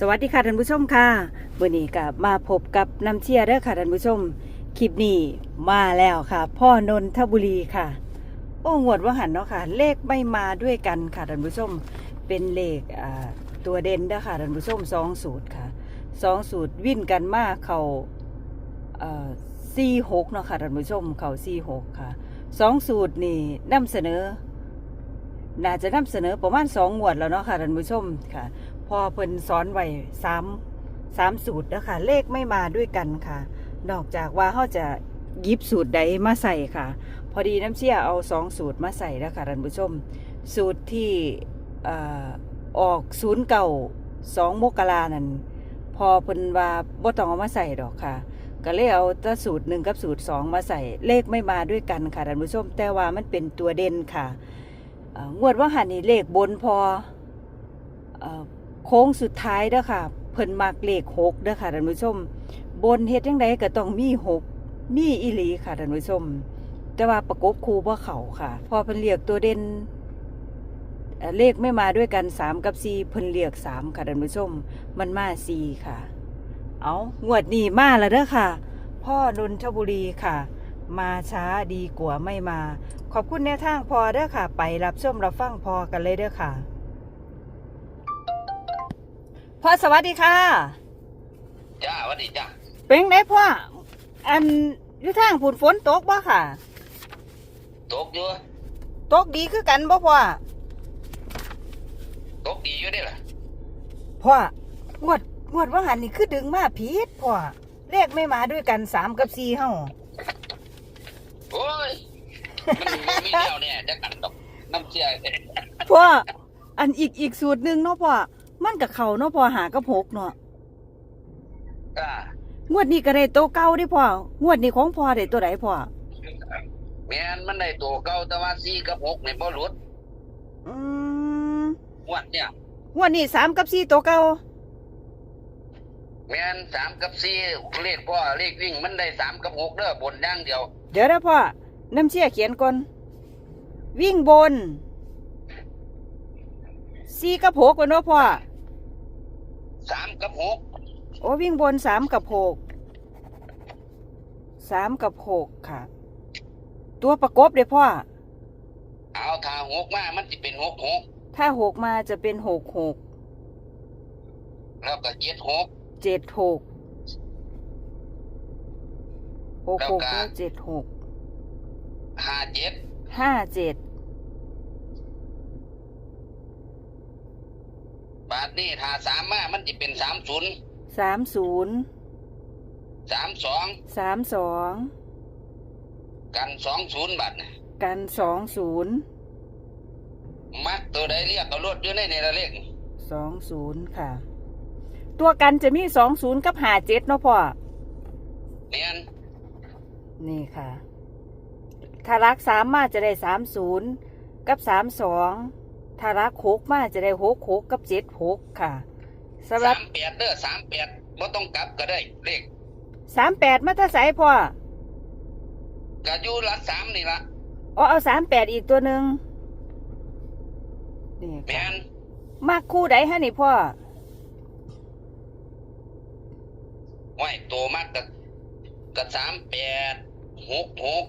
สวัสดีค่ะท่านผู้ชมค่ะวันนี้กับมาพบกับน้ำเชียร์เด้อค่ะท่านผู้ชมคลิปนี้มาแล้วค่ะ พ่อนนทบุรีค่ะ โอ้งวดว่าหันเนาะค่ะ เลขไม่มาด้วยกันค่ะท่านผู้ชมเป็นเลขตัวเด่นเด้อค่ะท่านผู้ชมสองสูตรค่ะสองสูตรวิ่นกันมากเขาสี่หกเนาะค่ะท่านผู้ชมเขาสี่หกค่ะสองสูตรนี่นำเสนอ น่าจะนำเสนอประมาณสองงวดแล้วเนาะค่ะท่านผู้ชมค่ะ พอเพิ่นสอนไว้สามสามสูตรนะคะเลขไม่มาด้วยกันค่ะ นอกจากว่าเขาจะยิบสูตรใดมาใส่ค่ะ พอดีน้ำเชี่ยเอาสองสูตรมาใส่แล้วค่ะท่านผู้ชม สูตรที่อออกศูนย์เก่าสองมกรานั่นพอเพิ่นว่าบ่ต้องเอามาใส่ดอกค่ะก็เลยเอาต่สูตรหนึ่งกับสูตรสองมาใส่เลขไม่มาด้วยกันค่ะท่านผู้ชม แต่ว่ามันเป็นตัวเด่นค่ะงวดว่าหันนี่เลขบนพออ โค้งสุดท้ายเด้อค่ะ เพิ่นมักเลขหกเด้อค่ะท่านผู้ชม บนเฮ็ดจังไดก็ต้องมีหกมีอีหลีค่ะท่านผู้ชม แต่ว่าประกบคูบ่เขาค่ะ พอเพิ่นเรียกตัวเด่นเอ่อเลขไม่มาด้วยกัน 3 กับ4เพิ่นเรียก 3 ค่ะท่านผู้ชม มันมา4ค่ะ เอางวดนี้มาแล้วเด้อค่ะ พ่อนนทบุรีค่ะ มาช้าดีกว่าไม่มา ขอบคุณแนวทางพอเด้อค่ะ ไปรับชมรับฟังพอกันเลยเด้อค่ะ พ่อสวัสดีค่ะจ้าสวัสดีจ้าเป็นไงพ่ออันอยู่ทางฝนฝนตกบ่ค่ะ ตกอยู่ตกดีคือกันบ่พ่อตกดีอยู่ได้ล่ะพ่องวดงวดว่าหันนี่คือดึงมาผิดพ่อเลขไม่มาด้วยกันสามกับสี่เฮาโอ้ยมันบ่มีแนวเนี่ยจะกันดอกน้ำเชี่ยพ่ออันอีกอีกสูตรหนึ่งเนาะพ่อ มันกับเขาเนาะพ่อหากับหกเนาะจ้างวดนี้ก็ได้โตวเก่าเดิพ่องวดนี้ของพ่อได้ตัวไหนพ่อแม่นมันได้ตัวเก่าแต่ว่าสี่กับหกในบ่หลุดอืมงวดเนี่ยงวดนี้สามกับสี่ตัวเก่าแม่นสามกับสี่เลขพ่อเลขวิ่งมันได้สามกับหกเด้อบนอย่างเดียว เดี๋ยวนะพ่อน้ำเชี่ยเขียนก่อนวิ่งบน สี่กับหกกันเนาะพ่อสามกับหกโอ้วิ่งบนสามกับหกสามกับหกค่ะ ตัวประกบเลยพ่อ เอาถ้าหกมามันจะเป็นหกหกถ้าหกมาจะเป็นหกหกแล้วก็เจ็ดหกเจ็ดหกหกแล้วหกก็แล้วเจ็ดหกห้าเจ็ดห้าเจ็ด บาท นี่ถ้าสามมามันจะเป็นสามศูนย์สามศูนย์สามสองสามสองกันสองศูนย์บาทน่ะกันสองศูนย์มักตัวใดเรียกเอารถอยู่ในนี่ละเลขสองศูนย์ค่ะ ตัวกันจะมีสองศูนย์กับห้าเจ็ดเนาะพ่อเนียนนี่ค่ะ ถ้ารักสามมาจะได้สามศูนย์กับสามสอง ถ้ารักหกมาจะได้หกหกกับเจ็ดหกค่ะสำหรัสาบมแปดเด้อสามแปดบ่ต้องกลับก็ได้เลขสามแปดมาตาใสพ่อก็อยู่หลักสามนี่ละอ๋อเอาสามแปดอีกตัวหนึ่งนี่แมค่ะนมากคู่ใดฮะนี่พ่อไหวตัวมากกับกับสามแปดหกหก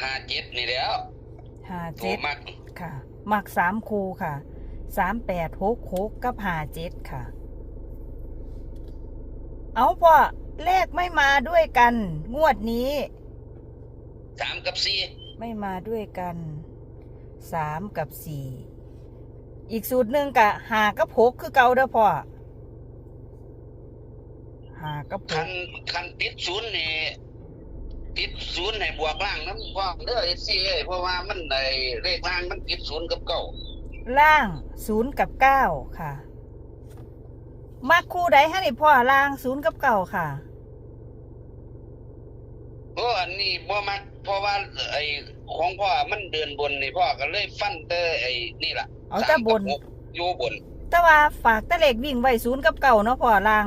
ห้าเจ็ดนี่แหล้วห้าตัเจ็วดมากค่ะ มักสามคู่ค่ะสามแปดหกหกกับห้าเจ็ดค่ะ เอาพ่อเลขไม่มาด้วยกัน งวดนี้สามกับสี่ไม่มาด้วยกันสามกับสี่อีกสูตรหนึ่งกะหากับหกคือเก่าเด้อพ่อหากับหคักนคันติดศูนย์นี่ ติดศูนย์ให้บวกล่างน้ำพ่อเด้อเอซี่เอ้ยเพราะว่ามันในเลขล่างมันติดศูนย์กับเก้าล่างศูนย์กับเก้าค่ะมักคู่ใดฮะนี่พ่อล่างศูนย์กับเก้าค่ะโอ้อันนี้บ่มักเพราะว่าไอ้ของพ่อมันเดินบนนี่พ่อก็เลยฟันเตอไอ้นี่ล่ะเอาแต่บนสมกับหกอยู่บน แต่ว่าฝากตะเล็กวิ่งไว้ศูนย์กับเก้าเนาะพ่อล่าง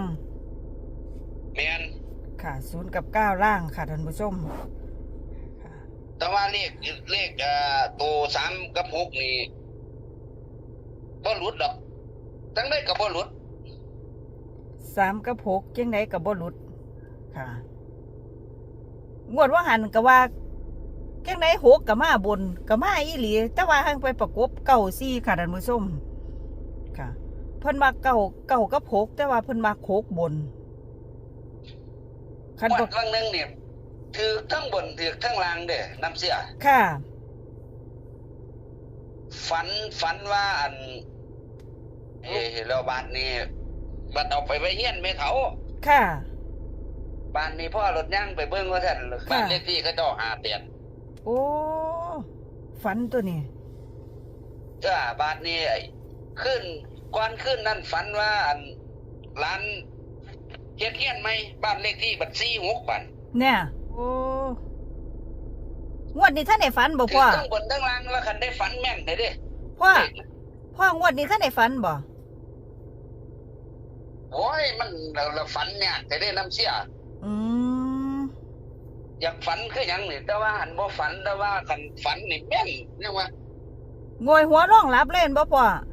แมน ค่ะศูนย์กับเก้าล่างค่ะท่านผู้ชมค่ะแต่ว่าเลขเลขเอ่อตัวสามกับหกนี่บ่หลุดดอกทั้งได้กับบ่หลุดสามกับหกจังไดกับบ่หลุด ค่ะงวดว่าหันก็ว่าจังไดหกกับมาบนกับมาอีหลี แต่ว่าหังไปประกบเก่าซี่ค่ะท่านผู้ชมค่ะ เพิ่นมาเก่าเก่ากับหกแต่ว่าเพิ่นมาโคกบน คันวับ่ดครั้งหนึงเนี่ยถือทั้งบนถือทั้งล่างเด้อน้ำเสีย ค่ะ ฝันฝันว่าอันเออเราบ้านนี้บัดเอาไปไว้เฮียนไม่เขาค่ะ บ้านนี้พ่อรถย่างไปเบิ่งว่าท่านบ้านเลขที่เขาเจ้าหาเตียนโอ้ ฝันตัวนี้จ้าบ้านนี้ไอ้ขึ้นก่อนขึ้นนั่นฝันว่าอันร้านเฮ็ดเฮียนไหมบ้านเลขที่บัดซี่หกบันเนี่ยโอ้งวดนี้ท่านได้ฝันบ่ถืพ่ออทั้งบนทั้งล่างแล้วคันได้ฝันแม่นเลยเด้พ่อพ่องวดนี้ท่านได้ฝันบ่โอ้ยมันเราเราฝันเนี่ยแต่ได้น้ำเสีย อืมอยากฝันคือหยังนี่แต่ว่าหันบ่ฝันแต่ว่าคันฝันนี่แม่นเนี่ยว่างอยหัวร่องรับเล่นบ่พ่อโ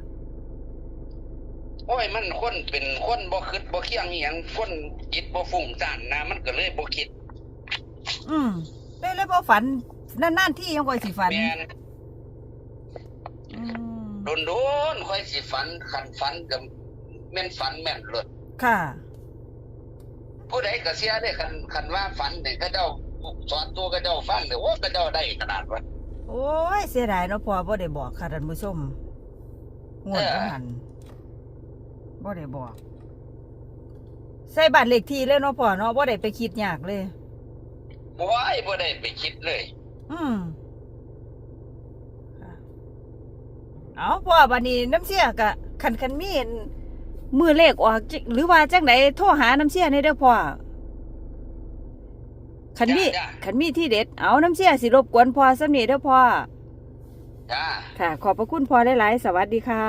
อ้ยมันคนเป็นคนบ่คิดบ่เคียงอีหยังคนจิตบ่ฟุ้งซ่านนะมันก็เลยบ่คิดอืมเลยเลยบ่ฝันนานๆที่ยังค่อยสิฝันแม่นอืมโดนๆค่อยสิฝันคันฝันก็แม่นฝันแม่นเลิศค่ะ ผู้ใดก็เสียได้คันคันว่าฝันนี่ก็เจ้าสอนตัวก็เจ้าฟังเด้อโอ้ก็เจ้าได้ขนาดว่า โอ้ย เสียดายเนาะพ่อบ่ได้บอกค่ะท่านผู้ชมงวดบ่หัน บ่ได้บอก ใส่บัตรเลขที่เลยเนาะพ่อเนาะบ่ได้ไปคิดยากเลยโอ้ยบ่ได้ไปคิดเลย อืมค่ะเอาพ่อบัดนี้น้ำเสียกะคันคันมีอันมือเลขออกจิหรือว่าจังไหนโทรหาน้ำเสียในเด้อพ่อคันมีจ้ะคันมีที่เด็ดเอาน้ำเสียสิรบกวนพ่อสำนีเด้อพ่อจ้าค่ะ ขอบพระคุณพ่อหลายๆสวัสดีค่ะ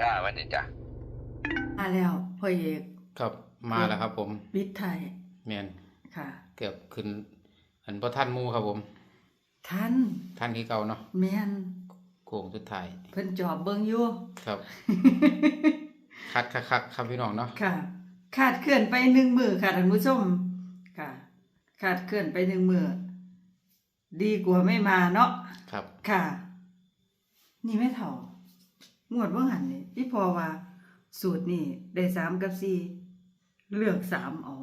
จ้าสวัสดีจ้า มาแล้วพ่อเอกครับมาแล้วครับ ผมบิดไทยเมียนค่ะ เกือบขึ้น อันพระท่านหมูครับผมท่านท่านที่เก่าเนาะแมนโค้งสุดท้ายเพิ่นจอบเบิ่งอยู่ครับ คัดคักๆครับพี่น้องเนาะค่ะขาดเคลื่อนไปหนึ่งมือค่ะท่านผู้ชมค่ะ ขาดเคลื่อนไปหนึ่งมือดีกว่าไม่มาเนาะครับ ค่ะ นี่ไม่เท่างวดว่าหันนี่พี่พอว่า สูตรนี่ได้สามกับสี่เลือกสามเอา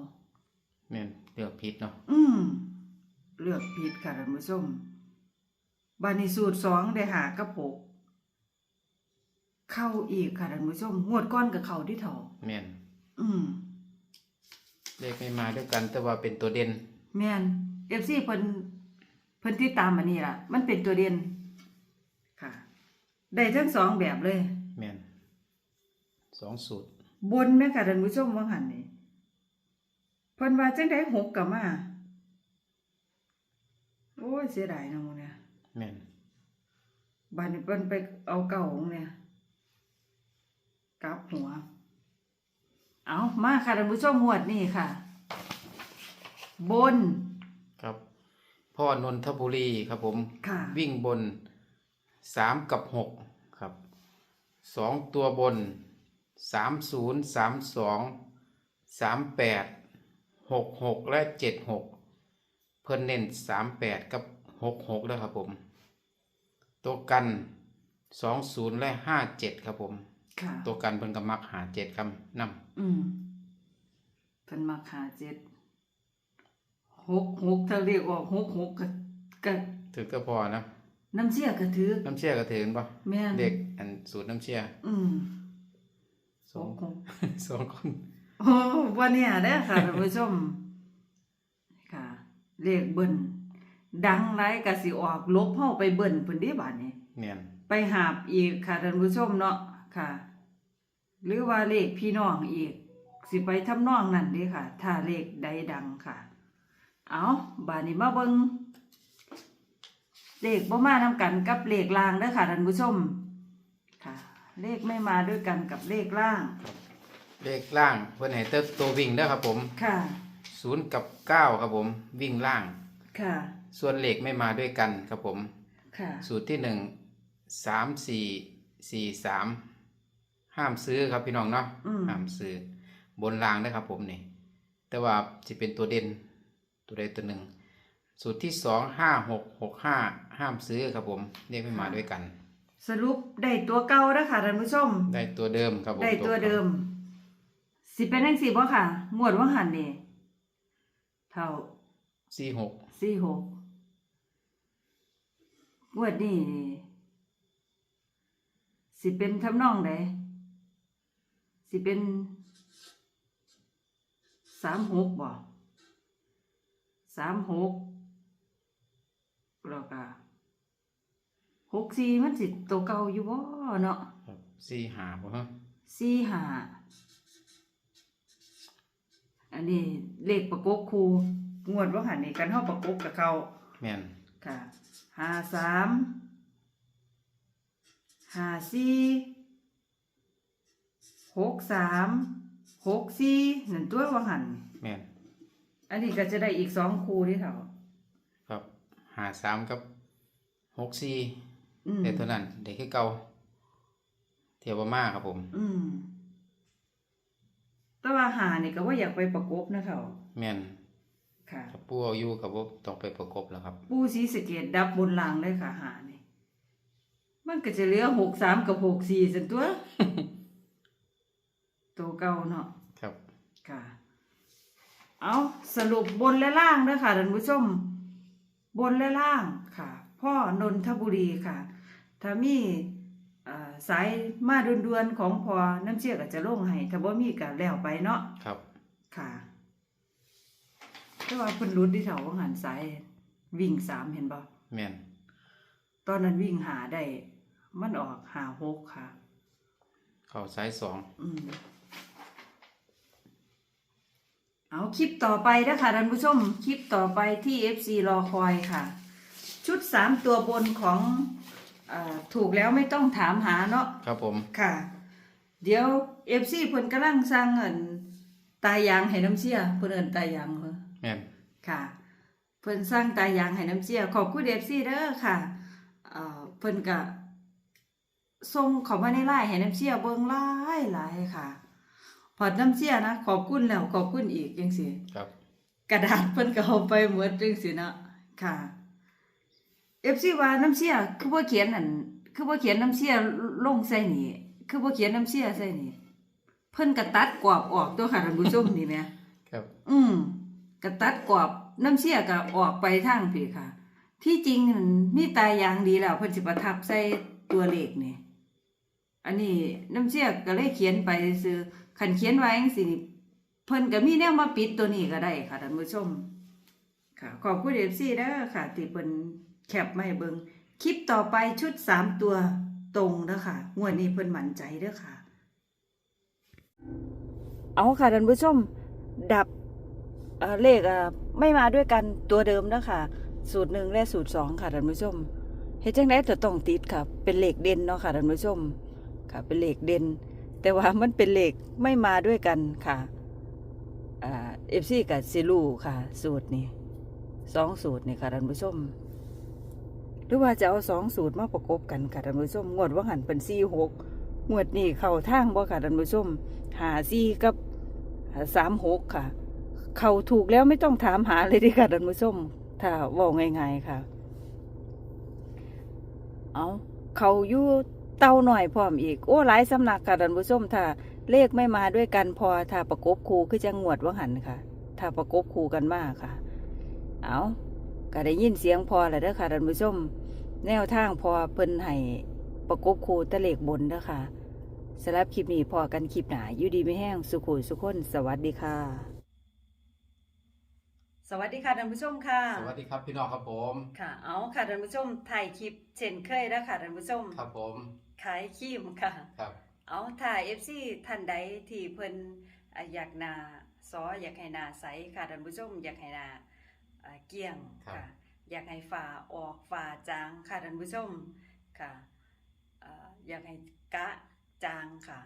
เมียนเลือกผิดเนาะอืมเลือกผิดค่ะท่านผู้ชมบานิสูตรสองได้หากับหกเข้าอีกค่ะท่านผู้ชมงวดก้อนกับเขาที่เท่าเมียนอืมเลขไม่มาด้วยกันแต่ว่าเป็นตัวเด่นแม่นเอฟซีเพิ่นเพิ่นที่ตามอันนี้ล่ะ มันเป็นตัวเด่นค่ะ ได้ทั้งสองแบบเลยเมียน สองสูตร บนแม่ค่ะท่านผู้ชมว่าหันนี่เพิ่นว่าจังได้หกกับมาโอ้ยเสียดายเนาะหมู่เนี่ยเมียนบัดนี้เพิ่นไปเอาเก่าของเนี่ยกลับหัว เอามาค่ะท่านผู้ชมหวดนี่ค่ะ บนครับ พ่อนนทบุรีครับผม ค่ะ วิ่งบนสามกับหกครับสองตัวบน สามศูนย์สามสองสามแปดหกหกและเจ็ดหกเพิ่นเน้นสามแปดกับหกหกแล้วครับผม ตัวกันสองศูนย์และห้าเจ็ดครับผม ค่ะตัวกันเพิ่นก็มักหาเจ็ดครับนอืมเพิ่นมาหาเจ็ดหกหกถ้าเรียกออกหกหกก็ก็ำถือก็พอนะน้ำเชี่ยก็ถือน้ำเชื่อก็ถือปะแม่นเด็กอันสูตรน้ำเชื่ออืม สองหกสองคนโอ้วันนี้ได้อค่ะท่านผู้ชมค่ะเรียกเบิ่นดังไรก็สิออกลบเฮาไปเบิ่นเพิ่นเด้บาดนี้เนียนไปหาบอีกค่ะท่านผู้ชมเนาะค่ะ หรือว่าเลขพี่น้องอีก สิไปทำนองนั่นเด้ค่ะ ถ้าเลขใดดังค่ะ เอาบาดนี้มาเบิงเลขบ่มานํกันกับเลขล่างเด้อค่ะท่านผู้ชมค่ะ เลขไม่มาด้วยกันกับเลขล่าง เลขล่างเพิ่นให้เติบตัววิ่งเด้อครับผมค่ะ ศูนย์กับเก้าครับผมวิ่งล่าง ค่ะ ส่วนเลขไม่มาด้วยกันครับผม ค่ะ สูตรที่หนึ่งสามสี่สี่สามห้ามซื้อครับพี่น้องเนาะอืม ห้ามซื้อบนรางนะครับผมนี่ แต่ว่าจะเป็นตัวเด่นตัวใดตัวหนึ่ง สูตรที่สองห้าหกหกห้าห้ามซื้อครับผมเรียกไม่มาด้วยกัน สรุปได้ตัวเก่าแล้วค่ะท่านผู้ชม ได้ตัวเดิมครับผมได้ตัวเดิม สิเป็นจังซี่บ่ค่ะงวดว่าหันนี่เท่าสี่หกสี่หกงวดนี้นี่สิเป็นทำนองใดสิเป็นสามหกบ่สามหกแล้วก็ หกสี่มันสิตัวเก่าอยู่บ่เนาะสี่หาบ่ฮะสี่หาอันนี้เลขประกบคูงวดว่าหันนี่กันเฮาประกบกับเขาแม่นค่ะห้าสามห้าสี่หกสามหกสี่นั่นตัวว่าหันแม่นอันนี้ก็จะได้อีกสองคูที่เถาครับหาสามกับหกสี่ อืมเด็กเท่านั้นเด็กคือเก่าเทียบบ่มากครับผม อืมแต่ว่าหานี่ก็ว่าอยากไปประกบนะเขาแม่นค่ะ ถ้าปู่เอาอยู่กับบ่ต้องไปประกบแล้วครับ ปูสีสะเกตดับบนรางเลยค่ะหานี่มันก็จะเหลือหกสามกับหกสี่สันตัว ตัวเก่าเนาะ ครับ ค่ะ เอาสรุปบนและล่างด้วยค่ะท่านผู้ชม บนและล่างค่ะ พ่อนนทบุรีค่ะ ถ้ามีเอ่อสายมาดวนๆของพอน้ำเชี่ยก็จะลงให้ถ้าบ่มีก็แล้วไปเนาะครับ ค่ะแต่ว่าเพิ่นรุดที่แถวว่าหันสายวิ่งสามเห็นบ่แม่นตอนนั้นวิ่งหาได้มันออกหาหกค่ะ เข้าสายสองอืมเอาคลิปต่อไปนะคะท่านผู้ชม คลิปต่อไปที่ FC รอคอยค่ะ ชุดสามตัวบนของอาถูกแล้วไม่ต้องถามหาเนาะครับผม ค่ะ เดี๋ยว FC เพิ่นกำลังสร้างเงินตายางให้น้ำเชี่ยเพิ่นเอิ้นตายางเหรอแม่นค่ะเพิ่นสร้างตายางให้น้ำเชี่ยขอบคุณ FC เด้อค่ะเอ่อเพิ่นก็ส่งเข้ามาในไลน์ให้น้ำเชี่ยเบิ่งหลายหลายค่ะ พอดน้ำเชี่ยนะขอบคุณแล้วขอบคุณอีกจังซี่ครับ กระดาษเพิ่นก็เอาไปหมดจังซี่เนาะค่ะ FC ว่าน้ำเชี่ยคือบ่เขียนอันคือบ่เขียนน้ำเชี่ยลงใส่นี่คือบ่เขียนน้ำเชี่ยใส่นี่เพิ่นก็ตัดกรอบออกตัวค่ะท่านผู้ชมนี่แหมครับ อืมกระตัดกรอบน้ำเชี่ยก็ออกไปทางพี่ค่ะ ที่จริงนั่นมีตายอย่างดีแล้วเพิ่นสิประทับใส่ตัวเลขนี่อันนี้น้ำเชี่ยก็เลยเขียนไปซื้อคันเขียนไว้จังซี่นี่เพิ่นก็มีแนวมาปิดตัวนี้ก็ได้ค่ะท่านผู้ชมค่ะขอบคุณ FC เด้อค่ะที่เพิ่น แคปมาให้เบิงคลิปต่อไปชุดสามตัวตรงเด้อค่ะงวดนี้เพิ่นมั่นใจเด้อค่ะ เอาค่ะท่านผู้ชม ดับเอ่อเลขอะไม่มาด้วยกันตัวเดิมนะคะสูตรหนึ่งและสูตรสองค่ะท่านผู้ชมเฮ็ดจังไดจะต้องติดค่ะ เป็นเลขเด่นเนาะค่ะท่านผู้ชม ค่ะเป็นเลขเด่น แต่ว่ามันเป็นเลขไม่มาด้วยกันค่ะอ่าเอฟซีกับซิลูค่ะ สูตรนี้สองสูตรนี่ค่ะท่านผู้ชม หรือว่าจะเอาสองสูตรมาประกบกันค่ะท่านผู้ชมงวดว่าหันเป็นสี่หกงวดนี้เข้าทางบ่ค่ะท่านผู้ชมหาสี่กับสามหกค่ะ เขาถูกแล้วไม่ต้องถามหาเลยดีค่ะท่านผู้ชม ถ้าว่าง่ายๆค่ะ เอาเขายู่เต้าหน่อยพร้อมอีกโอ้หลายสำนักค่ะท่านผู้ชมถ้าเลขไม่มาด้วยกันพอถ้าประกบคูคือจะงวดว่าหันค่ะ ถ้าประกบคูกันมากค่ะ เอา ก็ได้ยินเสียงพอแล้วเด้อค่ะท่านผู้ชมแนวทางพอเพิ่นให้ประกบคูตะเลขบนเด้อค่ะสำหรับคลิปนี้พอกันคลิปหนาอยู่ดีไม่แห้งสุขุยสุขคนสวัสดีค่ะ สวัสดีค่ะท่านผู้ชมค่ะสวัสดีครับพี่น้องครับผม ค่ะเอาค่ะท่านผู้ชมถ่ายคลิปเช่นเคยแล้วค่ะท่านผู้ชมครับผม ขายครีมค่ะ ครับเอาถ่ายเอฟซีท่านใดที่เพิ่นอะอยากหนาซออยากให้หนาใสค่ะท่านผู้ชมอยากให้หนา อ่าเกลี้ยงค่ะ อยากให้ฝ่าออกฝ่าจางค่ะท่านผู้ชมค่ะอ่าอยากให้กะจางค่ะ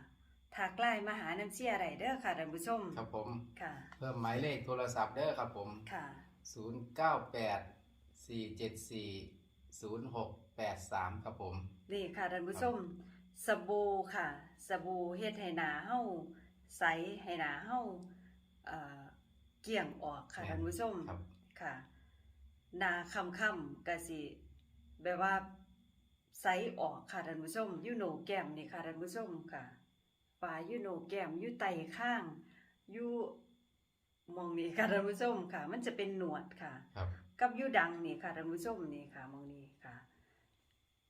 ทากไล่มาหาน้ำเชี่ยไรเด้อค่ะท่านผู้ชมครับผม ค่ะ เพิ่มหมายเลขโทรศัพท์เด้อครับผม ค่ะ 098 474 0683 ครับผม นี่ค่ะท่านผู้ชมสบู่ค่ะ สบู่เฮ็ดให้หนาเฮาใสให้หนาเฮาเอ่อเกี่ยงออกค่ะแม่นท่านผู้ชมครับ ค่ะหนาค่ำๆก็สิแบบว่าใสออกค่ะท่านผู้ชมอยู่โหนแก้มนี่ค่ะท่านผู้ชมค่ะปลายอยู่โหนแก้มอยู่ไตข้างอยู่หมองนี้ค่ะท่านผู้ชมค่ะ มันจะเป็นหนวดค่ะครับกับยูดังนี่ค่ะท่านผู้ชมนี่ค่ะมองนี้ค่ะ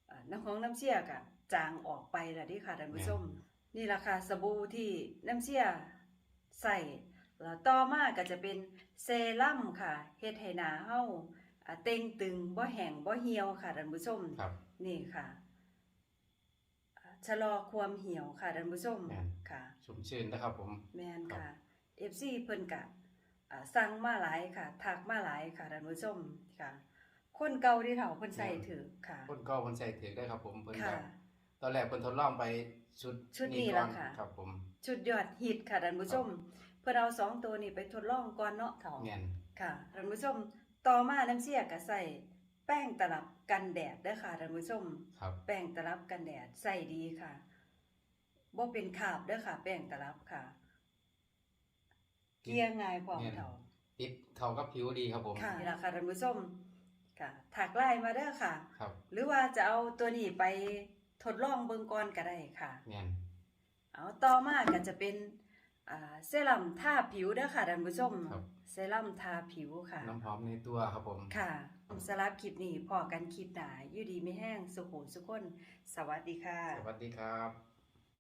อ่าน้ำของน้ำเชี่ยกะจางออกไปแล้วที่ค่ะท่านผู้ชมนี่ราคาสบู่ที่น้ำเชี่ยใส่ แล้วต่อมาก็จะเป็นเซรั่มค่ะเฮ็ดให้หน้าเฮาอ่าเต่งตึงบ่แห้งบ่เหี่ยวค่ะท่านผู้ชมครับ นี่ค่ะอ่าชะลอความเหี่ยวค่ะท่านผู้ชมแม่น ค่ะชมชื่นนะครับผม แม่นครับค่ะ FC เพิ่นกะอ่าสั่งมาหลายค่ะทักมาหลายค่ะท่านผู้ชมค่ะ คนเก่าที่เฒ่าเพิ่นใส่ถือค่ะ คนก็คนใส่ถือได้ครับผมเพิ่นค่ะก็ตอนแรกเพิ่นทดลองไปชุดชุดนี้ก่อนล่ะค่ะ ครับผม ชุดยอดฮิตค่ะท่านผู้ชม เพิ่นเอาสองตัวนี้ไปทดลองก่อนเนาะเฒ่าแม่นค่ะท่านผู้ชมต่อมาน้ำเสียก็ใส่แป้งตลับกันแดดเด้อค่ะท่านผู้ชม ครับ แป้งตลับกันแดดใส่ดีค่ะบ่เป็นคราบเด้อค่ะ แป้งตลับค่ะเกลี่ยง่ายพร้อมเฒ่าติดเข้ากับผิวดีครับผม ค่ะนี่ล่ะค่ะท่านผู้ชมค่ะถักไลน์มาเด้อค่ะ ครับหรือว่าจะเอาตัวนี้ไปทดลองเบิ่งก่อนก็ได้ค่ะ แม่นเอาต่อมาก็จะเป็น อ่าเซรั่มทาผิวเด้อค่ะท่านผู้ชมครับ เซรั่มทาผิวค่ะ น้ำหอมในตัวครับผม ค่ะสำหรับคลิปนี้พอกันคลิปหน้าอยู่ดีไม่แห้งสุขุสุขคน สวัสดีค่ะ สวัสดีครับ